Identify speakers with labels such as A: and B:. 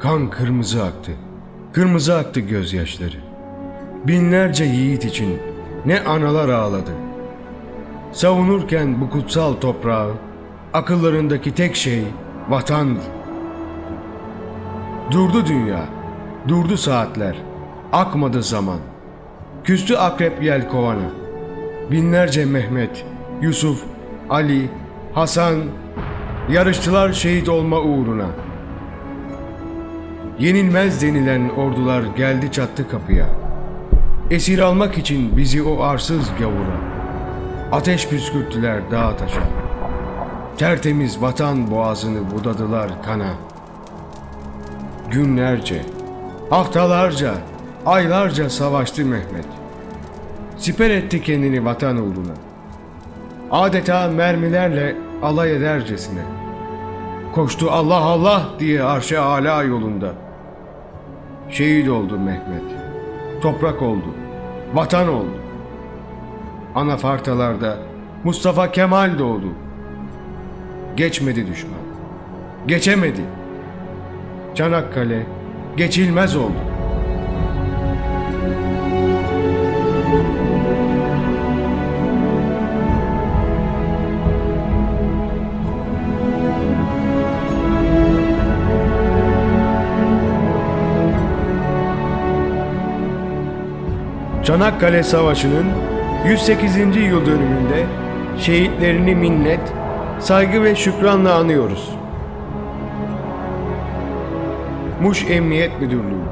A: Kan kırmızı aktı. Kırmızı aktı gözyaşları. Binlerce yiğit için ne analar ağladı. Savunurken bu kutsal toprağı, akıllarındaki tek şey vatandı. Durdu dünya, durdu saatler, akmadı zaman. Küstü akrep yel kovana. Binlerce Mehmet, Yusuf, Ali, Hasan yarıştılar şehit olma uğruna. Yenilmez denilen ordular geldi çattı kapıya. Esir almak için bizi o arsız gavura. Ateş püskürttüler dağa taşa. Tertemiz vatan boğazını budadılar kana. Günlerce, haftalarca, aylarca savaştı Mehmet. Siper etti kendini vatan uğruna. Adeta mermilerle alay edercesine. Koştu Allah Allah diye arşa ala yolunda. Şehit oldu Mehmet. Toprak oldu. Vatan oldu. Anafartalarda Mustafa Kemal doğdu. Geçmedi düşman. Geçemedi. Çanakkale geçilmez oldu. Çanakkale Savaşı'nın 108. yıl dönümünde şehitlerini minnet, saygı ve şükranla anıyoruz. Muş Emniyet Müdürlüğü